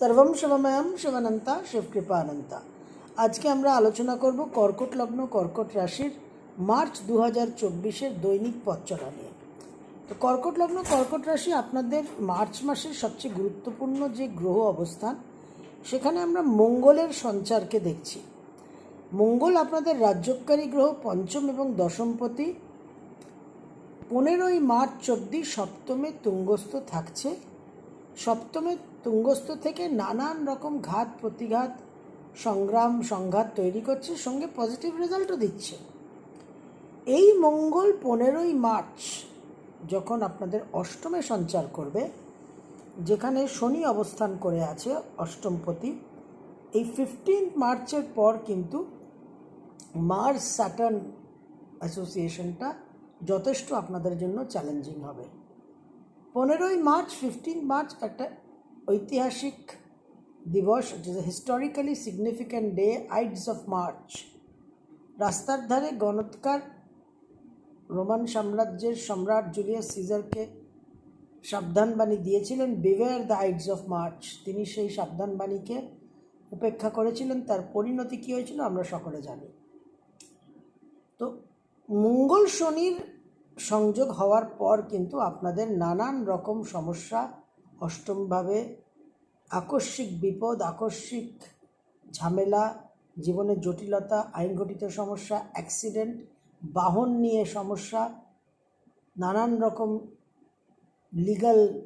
সর্বম শিবময়ম শিবানন্তা শিবকৃপানন্তা। আজকে আমরা আলোচনা করব কর্কট লগ্ন, কর্কট রাশির মার্চ দু হাজার চব্বিশের দৈনিক পথচলা নিয়ে। তো কর্কট লগ্ন, কর্কট রাশি আপনাদের মার্চ মাসের সবচেয়ে গুরুত্বপূর্ণ যে গ্রহ অবস্থান, সেখানে আমরা মঙ্গলের সঞ্চারকে দেখছি। মঙ্গল আপনাদের রাজ্যকারী গ্রহ, পঞ্চম এবং দশমপতি পনেরোই মার্চ অবধি সপ্তমে তুঙ্গস্থ থাকছে। সপ্তমে তুঙ্গস্থ থেকে নানান রকম ঘাত, প্রতিঘাত, সংগ্রাম, সংঘাত তৈরি করছে, সঙ্গে পজিটিভ রেজাল্টও দিচ্ছে। এই মঙ্গল পনেরোই মার্চ যখন আপনাদের অষ্টমে সঞ্চার করবে, যেখানে শনি অবস্থান করে আছে, অষ্টমপতি, এই ফিফটিন্থ মার্চের পর কিন্তু মার্স স্যাটার্ন অ্যাসোসিয়েশনটা যথেষ্ট আপনাদের জন্য চ্যালেঞ্জিং হবে। পনেরোই মার্চ ফিফটিন মার্চ একটা ঐতিহাসিক দিবস a historically significant day ides of March রাস্তার ধারে গণৎকার রোমান সাম্রাজ্যের সম্রাট জুলিয়াস সিজারকে সাবধানবাণী দিয়েছিলেন beware the ides of March তিনি সেই সাবধানবাণীকে উপেক্ষা করেছিলেন, তার পরিণতি কী হয়েছিল আমরা সকলে জানি। তো মঙ্গল শনির সংযোগ হওয়ার পর কিন্তু আপনাদের নানান রকম সমস্যা, অষ্টমভাবে আকস্মিক বিপদ, আকস্মিক ঝামেলা জীবনের জটিলতা, আইনঘটিত সমস্যা অ্যাক্সিডেন্ট বাহন নিয়ে সমস্যা, নানান রকম লিগাল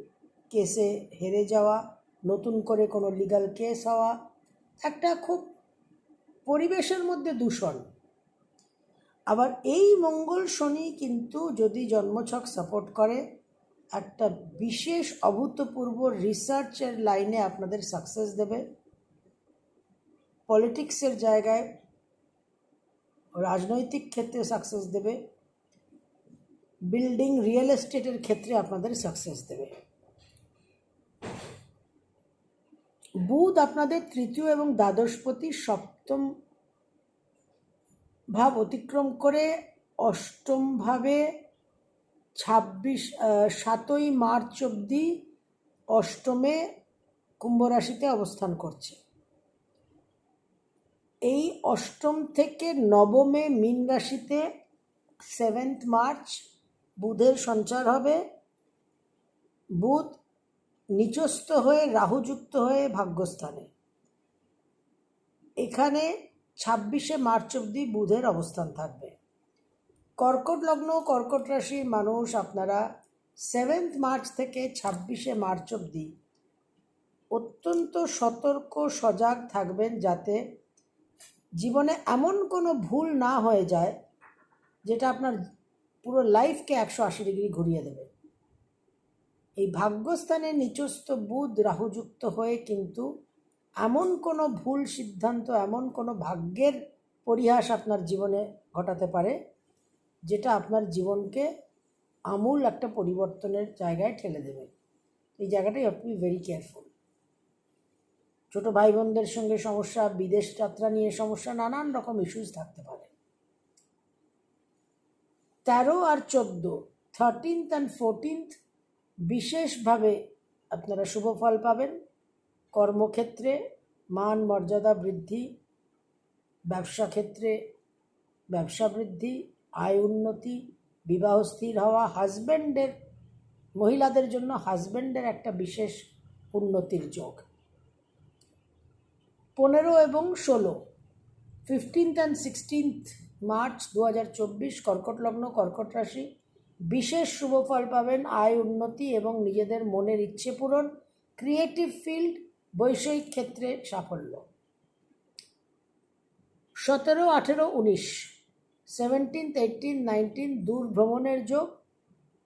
কেসে হেরে যাওয়া, নতুন করে কোনো লিগাল কেস হওয়া, একটা খুব পরিবেশের মধ্যে দূষণ। আবার এই মঙ্গল শনি কিন্তু যদি জন্মছক সাপোর্ট করে, একটা বিশেষ অভূতপূর্ব রিসার্চের লাইনে আপনাদের সাকসেস দেবে। পলিটিক্সের জায়গায়, রাজনৈতিক ক্ষেত্রে সাকসেস দেবে। বিল্ডিং রিয়েল এস্টেটের ক্ষেত্রে আপনাদের সাকসেস দেবে। বুধ আপনাদের তৃতীয় এবং দ্বাদশপতি সপ্তম ভাব অতিক্রম করে অষ্টমভাবে ছাব্বিশ সাতই মার্চ অবধি অষ্টমে কুম্ভ রাশিতে অবস্থান করছে। এই অষ্টম থেকে নবমে মীন রাশিতে সেভেন্থ মার্চ বুধের সঞ্চার হবে। বুধ নিচস্থ হয়ে রাহুযুক্ত হয়ে ভাগ্যস্থানে। এখানে ছাব্বিশে মার্চ অবধি বুধের অবস্থান থাকবে। কর্কট লগ্ন, কর্কট রাশির মানুষ, আপনারা সেভেন্থ মার্চ থেকে ছাব্বিশে মার্চ অবধি অত্যন্ত সতর্ক, সজাগ থাকবেন যাতে জীবনে এমন কোনো ভুল না হয়ে যায় যেটা আপনার পুরো লাইফকে একশো আশি ডিগ্রি ঘুরিয়ে দেবে। এই ভাগ্যস্থানে নিচস্থ বুধ রাহুযুক্ত হয়ে কিন্তু এমন কোনো ভুল সিদ্ধান্ত, এমন কোনো ভাগ্যের পরিহাস আপনার জীবনে ঘটাতে পারে, যেটা আপনার জীবনকে আমূল একটা পরিবর্তনের জায়গায় ঠেলে দেবে। এই জায়গাটাই আপনি ভেরি কেয়ারফুল ছোট ভাই বোনদের সঙ্গে সমস্যা, বিদেশ যাত্রা নিয়ে সমস্যা, নানান রকম ইস্যুস থাকতে পারে। তেরো আর চোদ্দ থার্টিনথ অ্যান্ড ফোরটিনথ বিশেষভাবে আপনারা শুভ ফল পাবেন। কর্মক্ষেত্রে মান মর্যাদা বৃদ্ধি, ব্যবসা ক্ষেত্রে ব্যবসা বৃদ্ধি, আয় উন্নতি, বিবাহ স্থির হওয়া হাজব্যান্ডের মহিলাদের জন্য হাজব্যান্ডের একটা বিশেষ উন্নতির যোগ। পনেরো এবং ষোলো ফিফটিন্থ অ্যান্ড সিক্সটিন্থ মার্চ দু হাজার চব্বিশ কর্কট লগ্ন, কর্কট রাশি, বিশেষ শুভ ফল পাবেন, আয় উন্নতি এবং নিজেদের মনের ইচ্ছে পূরণ ক্রিয়েটিভ ফিল্ড বৈষয়িক ক্ষেত্রে সাফল্য। সতেরো, আঠেরো, উনিশ সেভেন্টিন্থ এইটিন নাইনটিন দূর ভ্রমণের যোগ,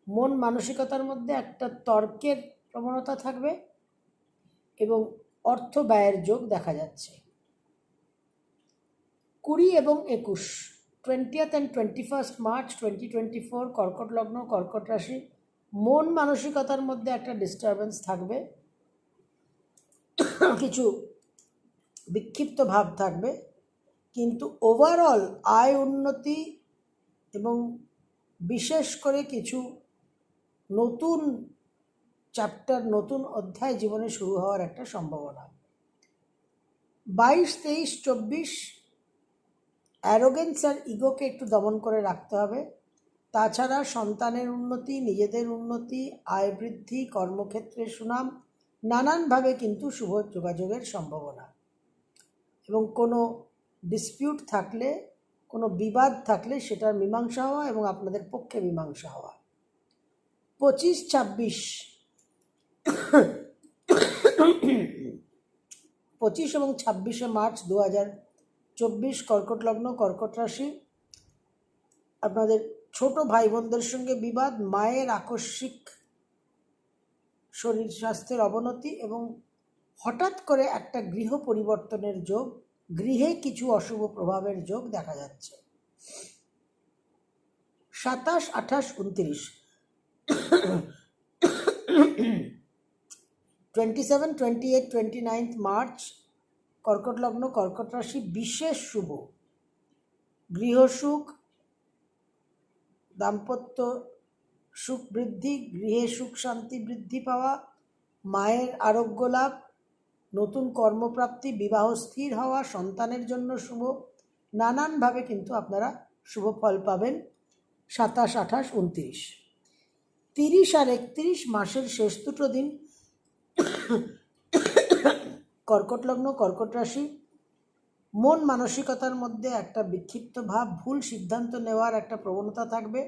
মন মানসিকতার মধ্যে একটা তর্কের প্রবণতা থাকবে এবং অর্থ ব্যয়ের যোগ দেখা যাচ্ছে। কুড়ি এবং একুশ twentieth and twenty first March twenty twenty four কর্কট লগ্ন, কর্কট রাশি, মন মানসিকতার মধ্যে একটা ডিস্টারবেন্স থাকবে। কিছু বিক্ষিপ্ত ভাব থাকবে। কিন্তু ওভারঅল আয় উন্নতি এবং বিশেষ করে কিছু নতুন চ্যাপ্টার নতুন অধ্যায় জীবনে শুরু হওয়ার একটা সম্ভাবনা। বাইশ, তেইশ, চব্বিশ অ্যারোগেন্স আর ইগোকে একটু দমন করে রাখতে হবে। তাছাড়া সন্তানের উন্নতি, নিজেদের উন্নতি, আয় বৃদ্ধি, কর্মক্ষেত্রে সুনাম নানানভাবে কিন্তু শুভ যোগাযোগের সম্ভাবনা। এবং কোনো ডিসপিউট থাকলে, কোনো বিবাদ থাকলে সেটার মীমাংসা হওয়া এবং আপনাদের পক্ষে মীমাংসা হওয়া। পঁচিশ ছাব্বিশ পঁচিশ এবং ছাব্বিশে মার্চ দু হাজার চব্বিশ কর্কট লগ্ন, কর্কট রাশি। আপনাদের ছোট ভাই বোনদের সঙ্গে বিবাদ, মায়ের আকস্মিক শরীর স্বাস্থ্যের অবনতি এবং হঠাৎ করে একটা গৃহ পরিবর্তনের যোগ, গৃহে কিছু অশুভ প্রভাবের যোগ দেখা যাচ্ছে। সাতাশ, আঠাশ, উনত্রিশ। Twenty seven twenty eight twenty ninth March, কর্কট লগ্ন, কর্কট রাশি, বিশেষ শুভ। গৃহসুখ দাম্পত্য সুখ বৃদ্ধি গৃহে সুখ, শান্তি বৃদ্ধি পাওয়া, মায়ের আরোগ্য লাভ, নতুন কর্মপ্রাপ্তি, বিবাহ স্থির হওয়া, সন্তানের জন্য শুভ, নানানভাবে কিন্তু আপনারা শুভ ফল পাবেন। সাতাশ, আঠাশ উনত্রিশ তিরিশ আর একত্রিশ মাসের শেষ দুটো দিন কর্কট লগ্ন, কর্কট রাশি। মন মানসিকতার মধ্যে একটা বিক্ষিপ্ত ভাব, ভুল সিদ্ধান্ত নেওয়ার একটা প্রবণতা থাকবে।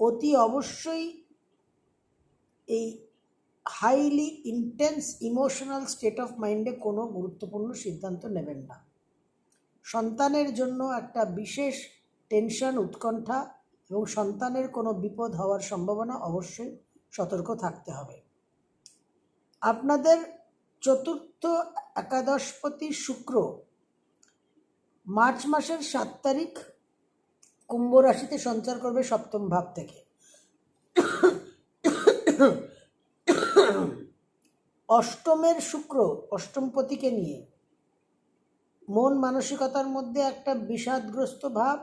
অতি অবশ্যই এই highly intense emotional state of মাইন্ডে কোনো গুরুত্বপূর্ণ সিদ্ধান্ত নেবেন না। সন্তানের জন্য একটা বিশেষ টেনশন উৎকণ্ঠা এবং সন্তানের কোনো বিপদ হওয়ার সম্ভাবনা অবশ্যই সতর্ক থাকতে হবে। আপনাদের চতুর্থ একাদশপতি শুক্র মার্চ মাসের সাত তারিখ কুম্ভ রাশিতে সঞ্চার করবে সপ্তম ভাব থেকে। অষ্টমের শুক্র অষ্টমপতিকে নিয়ে মন মানসিকতার মধ্যে একটা বিষাদগ্রস্ত ভাব।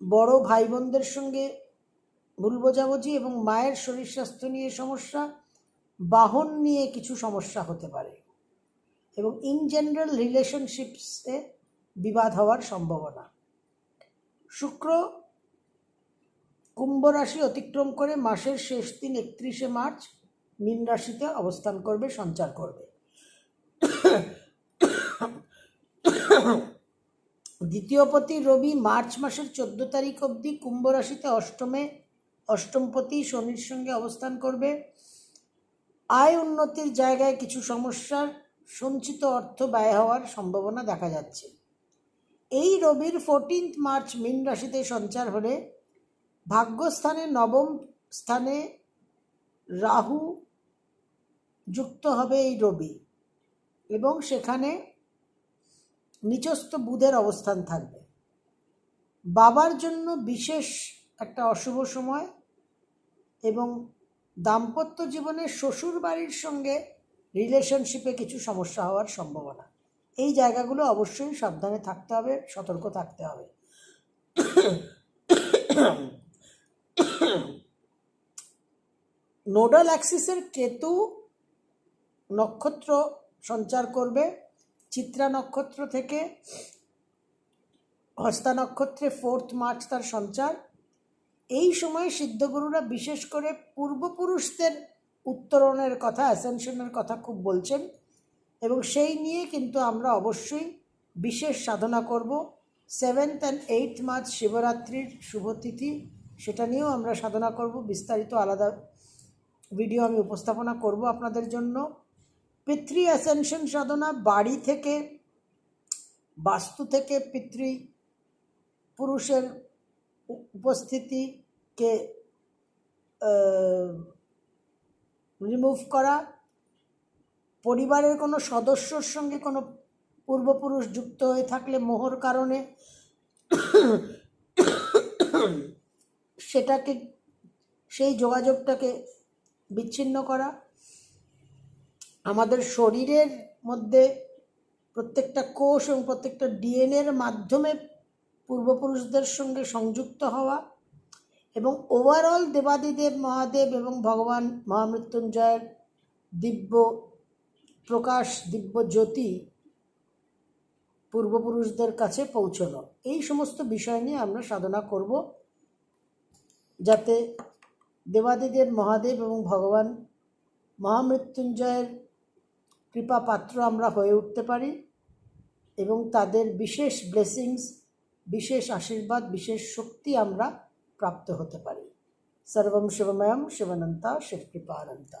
বড় ভাই বোনদের সঙ্গে ভুল বোঝাবুঝি এবং মায়ের শরীর স্বাস্থ্য নিয়ে সমস্যা, বাহন নিয়ে কিছু সমস্যা হতে পারে এবং ইন জেনারেল রিলেশনশিপসে বিবাদ হওয়ার সম্ভাবনা। শুক্র কুম্ভ রাশি অতিক্রম করে মাসের শেষ দিন একত্রিশে মার্চ মীন রাশিতে অবস্থান করবে, সঞ্চার করবে। দ্বিতীয়পতি রবি মার্চ মাসের চোদ্দ তারিখ অবধি কুম্ভ রাশিতে অষ্টমে, অষ্টমপতি শনির সঙ্গে অবস্থান করবে। আয় উন্নতির জায়গায় কিছু সমস্যার সঞ্চিত অর্থ ব্যয় হওয়ার সম্ভাবনা দেখা যাচ্ছে। এই রবির ফোরটিন্থ মার্চ মীন রাশিতে সঞ্চার হলে ভাগ্যস্থানে নবম স্থানে রাহু যুক্ত হবে এই রবি এবং সেখানে নিচস্থ বুধের অবস্থান থাকবে। বাবার জন্য বিশেষ একটা অশুভ সময় এবং দাম্পত্য জীবনে শ্বশুর বাড়ির সঙ্গে রিলেশনশিপে কিছু সমস্যা হওয়ার সম্ভাবনা। এই জায়গাগুলো অবশ্যই সাবধানে থাকতে হবে, সতর্ক থাকতে হবে। নোডাল অ্যাক্সিসের কেতু নক্ষত্র সঞ্চার করবে, চিত্রা নক্ষত্র থেকে হস্তা নক্ষত্রে ফোর্থ মার্চ তার সঞ্চার। এই সময় সিদ্ধগুরুরা বিশেষ করে পূর্বপুরুষদের উত্তরণের কথা, অ্যাসেনশনের কথা খুব বলছেন। এবং সেই নিয়ে কিন্তু আমরা অবশ্যই বিশেষ সাধনা করব। সেভেন্থ অ্যান্ড এইট মার্চ শিবরাত্রির শুভতিথি সেটা নিয়েও আমরা সাধনা করব। বিস্তারিত আলাদা ভিডিও আমি উপস্থাপনা করব আপনাদের জন্য। পিতৃ অ্যাসেনশন সাধনা, বাড়ি থেকে, বাস্তু থেকে পিতৃ পুরুষের উপস্থিতিকে রিমুভ করা। পরিবারের কোনো সদস্যর সঙ্গে কোনো পূর্বপুরুষ যুক্ত হয়ে থাকলে মোহর কারণে সেটাকে, সেই যোগাযোগটাকে বিচ্ছিন্ন করা। আমাদের শরীরের মধ্যে প্রত্যেকটা কোষ এবং প্রত্যেকটা ডিএনএর মাধ্যমে পূর্বপুরুষদের সঙ্গে সংযুক্ত হওয়া এবং ওভারঅল দেবাদিদেব, মহাদেব এবং ভগবান মহামৃত্যুঞ্জয়ের দিব্য প্রকাশ দিব্য জ্যোতি পূর্বপুরুষদের কাছে পৌঁছনো এই সমস্ত বিষয় নিয়ে আমরা সাধনা করব যাতে দেবাদিদেব, মহাদেব এবং ভগবান মহামৃত্যুঞ্জয়ের কৃপা পাত্র আমরা হয়ে উঠতে পারি এবং তাদের বিশেষ ব্লেসিংস বিশেষ আশীর্বাদ, বিশেষ শক্তি আমরা প্রাপ্ত হতে পারি। সর্বম শিবময়ম শিবনন্তা শিবকৃপানন্তা।